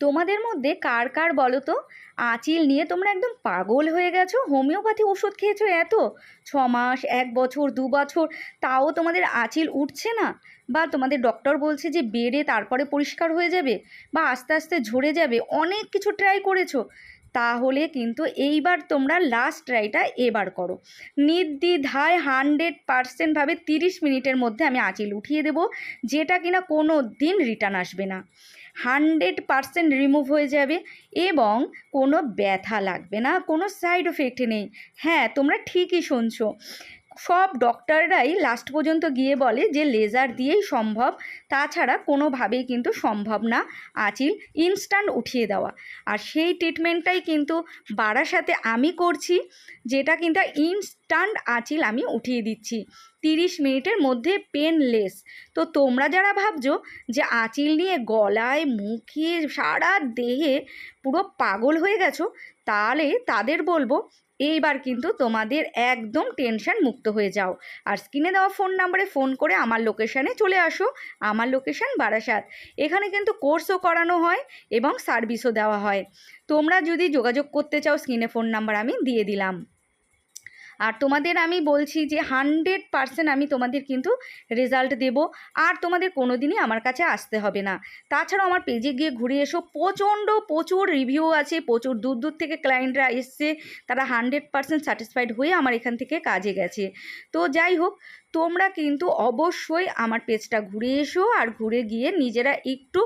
তোমাদের মধ্যে কার কার বলো তো? আঁচিল নিয়ে তোমরা একদম পাগল হয়ে গেছো? হোমিওপ্যাথি ওষুধ খেয়েছো এত? ছ মাস, এক বছর, দু বছর, তাও তোমাদের আঁচিল উঠছে না? বা তোমাদের ডক্টর বলছে যে বেড়ে তারপরে পরিষ্কার হয়ে যাবে বা আস্তে আস্তে ঝরে যাবে, অনেক কিছু ট্রাই করেছ। তাহলে কিন্তু এইবার তোমরা লাস্ট ট্রাইটা এবার করো। নির্দ্বিধায় হান্ড্রেড পারসেন্টভাবে তিরিশ মিনিটের মধ্যে আমি আঁচিল উঠিয়ে দেবো, যেটা কিনা কোনো দিন রিটার্ন আসবে না। হান্ড্রেড পারসেন্ট রিমুভ হয়ে যাবে এবং কোনো ব্যথা লাগবে না, কোনো সাইড এফেক্ট নেই। হ্যাঁ তোমরা ঠিকই শুনছো। সব ডক্টররাই লাস্ট পর্যন্ত গিয়ে বলে যে লেজার দিয়েই সম্ভব, তাছাড়া কোনোভাবেই কিন্তু সম্ভব না আঁচিল ইনস্ট্যান্ট উঠিয়ে দেওয়া। আর সেই ট্রিটমেন্টটাই কিন্তু বারাসাতে আমি করছি, যেটা কিন্তু ইনস্ট্যান্ট আঁচিল আমি উঠিয়ে দিচ্ছি। তিরিশ মিনিটের মধ্যে পেনলেস তো তোমরা যারা ভাবছ যে আঁচিল নিয়ে গলায়, মুখে, সারা দেহে পুরো পাগল হয়ে গেছো, তাহলে তাদের বলব এইবার কিন্তু তোমাদের একদম টেনশান মুক্ত হয়ে যাও। আর স্ক্রিনে দেওয়া ফোন নাম্বারে ফোন করে আমার লোকেশানে চলে আসো। আমার লোকেশান বারাসাত। এখানে কিন্তু কোর্সও করানো হয় এবং সার্ভিসও দেওয়া হয়। তোমরা যদি যোগাযোগ করতে চাও স্ক্রিনে ফোন নাম্বার আমি দিয়ে দিলাম। আর তোমাদের আমি বলছি যে হান্ড্রেড পারসেন্ট আমি তোমাদের কিন্তু রেজাল্ট দেব। আর তোমাদের কোনো দিনই আমার কাছে আসতে হবে না। তাছাড়াও আমার পেজে গিয়ে ঘুরে এসো। প্রচণ্ড প্রচুর রিভিউ আছে, প্রচুর দূর দূর থেকে ক্লায়েন্টরা এসছে। তারা হান্ড্রেড পারসেন্ট স্যাটিসফাইড হয়ে আমার এখান থেকে কাজে গেছে। তো যাই হোক, তোমরা কিন্তু অবশ্যই আমার পেজটা ঘুরে এসো আর ঘুরে গিয়ে নিজেরা একটু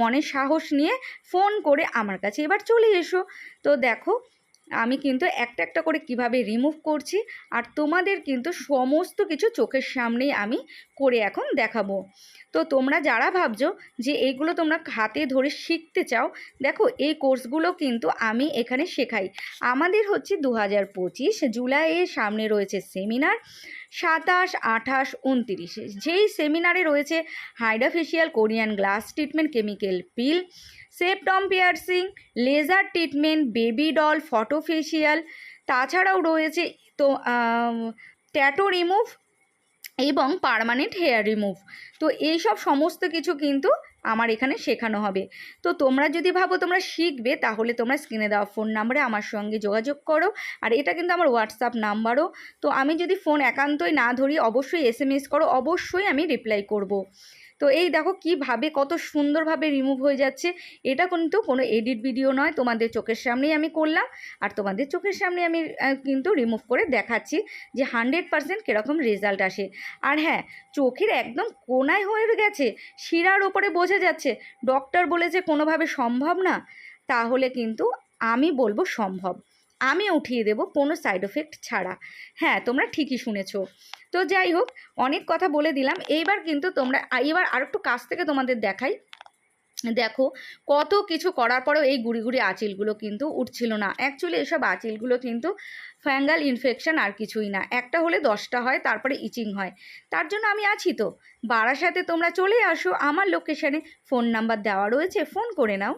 মনে সাহস নিয়ে ফোন করে আমার কাছে এবার চলে এসো। তো দেখো আমি কিন্তু একটা একটা করে কীভাবে রিমুভ করছি আর তোমাদের কিন্তু সমস্ত কিছু চোখের সামনেই আমি করে এখন দেখাবো। তো তোমরা যারা ভাবছ যে এইগুলো তোমরা হাতে ধরে শিখতে চাও, দেখো এই কোর্সগুলো কিন্তু আমি এখানে শেখাই। আমাদের হচ্ছে দু হাজার পঁচিশ জুলাইয়ের সামনে রয়েছে সেমিনার সাতাশ, আঠাশ, উনতিরিশে। যেই সেমিনারে রয়েছে hydrafacial Korean glass treatment chemical peel, septum piercing, laser treatment, baby doll, photofacial, তাছাড়াও রয়েছে তো ট্যাটো রিমুভ এবং পার্মানেন্ট হেয়ার রিমুভ। তো এই সব সমস্ত কিছু কিন্তু আমার এখানে শেখানো হবে। তো তোমরা যদি ভাবো তোমরা শিখবে, তাহলে তোমরা স্ক্রিনে দেওয়া ফোন নাম্বারে আমার সঙ্গে যোগাযোগ করো। আর এটা কিন্তু আমার হোয়াটসঅ্যাপ নাম্বারও তো আমি যদি ফোন একান্তই না ধরি, অবশ্যই এস করো, অবশ্যই আমি রিপ্লাই করব। তো এই দেখো কীভাবে কত সুন্দরভাবে রিমুভ হয়ে যাচ্ছে। এটা কিন্তু কোনো এডিট ভিডিও নয়, তোমাদের চোখের সামনেই আমি করলাম আর তোমাদের চোখের সামনে আমি কিন্তু রিমুভ করে দেখাচ্ছি যে হান্ড্রেড পারসেন্ট কীরকম রেজাল্ট আসে। আর হ্যাঁ চোখের একদম কোনায় হয়ে গেছে, শিরার ওপরে বোঝা যাচ্ছে ডক্টর বলেছে কোনোভাবে সম্ভব না, তাহলে কিন্তু আমি বলব সম্ভব। আমি উঠিয়ে দেব কোনো সাইড এফেক্ট ছাড়া। হ্যাঁ তোমরা ঠিকই শুনেছ। তো যাই হোক, অনেক কথা বলে দিলাম। এইবার কিন্তু তোমরা এবার আর একটু কাছ থেকে তোমাদের দেখাই। দেখো, কত কিছু করার পরেও এই গুড়ি গুড়ি আঁচিলগুলো কিন্তু উঠছিল না। অ্যাকচুয়ালি এসব আঁচিলগুলো কিন্তু ফ্যাঙ্গাল ইনফেকশান আর কিছুই না। একটা হলে দশটা হয়, তারপরে ইচিং হয়। তার জন্য আমি আছি তো। বারাসাতে তোমরা চলে আসো। আমার লোকেশানে ফোন নাম্বার দেওয়া রয়েছে। ফোন করে নাও।